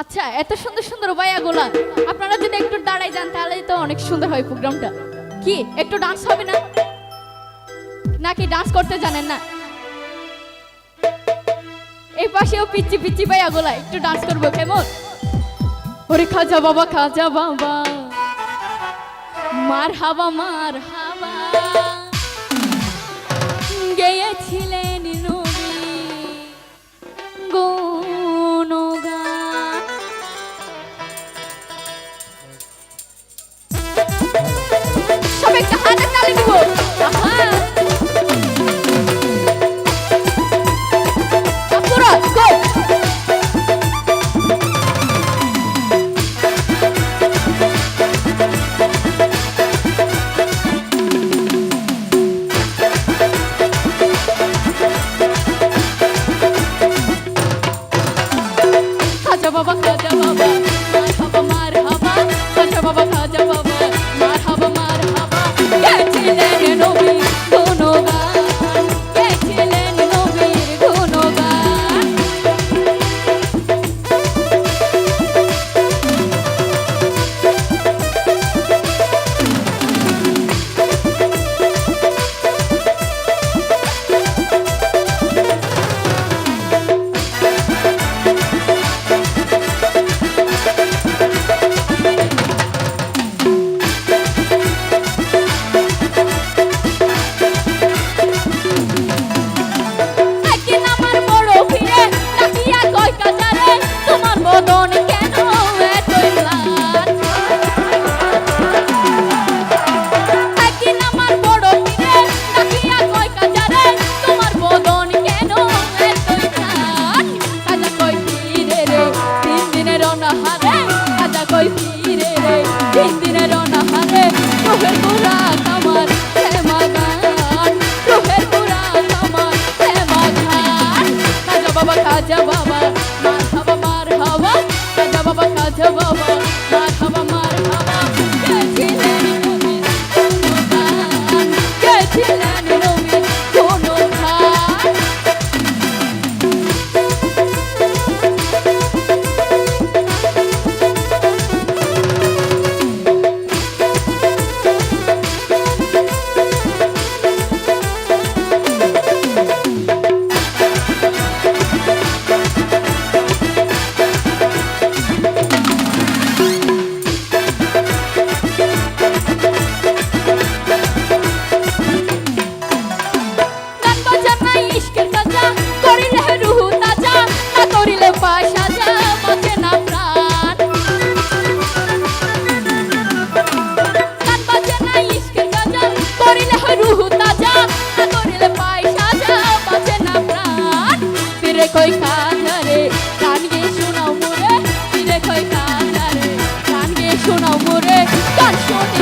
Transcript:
আচ্ছা এত সুন্দর সুন্দর বায়াগুলা আপনারা যদি একটু দাঁড়াই যান তাহলে তো অনেক সুন্দর হয় প্রোগ্রামটা। কি, একটু ডান্স হবে না? নাকি ডান্স করতে জানেন না? এই পাশেও পিচ্ছি পিচ্ছি বায়াগুলা একটু ডান্স করব, কেমন? ওরে খাজা বাবা খাজা বাবা। মার হাবা মার হাবা গেয়েছিলেন খাজা 乱说。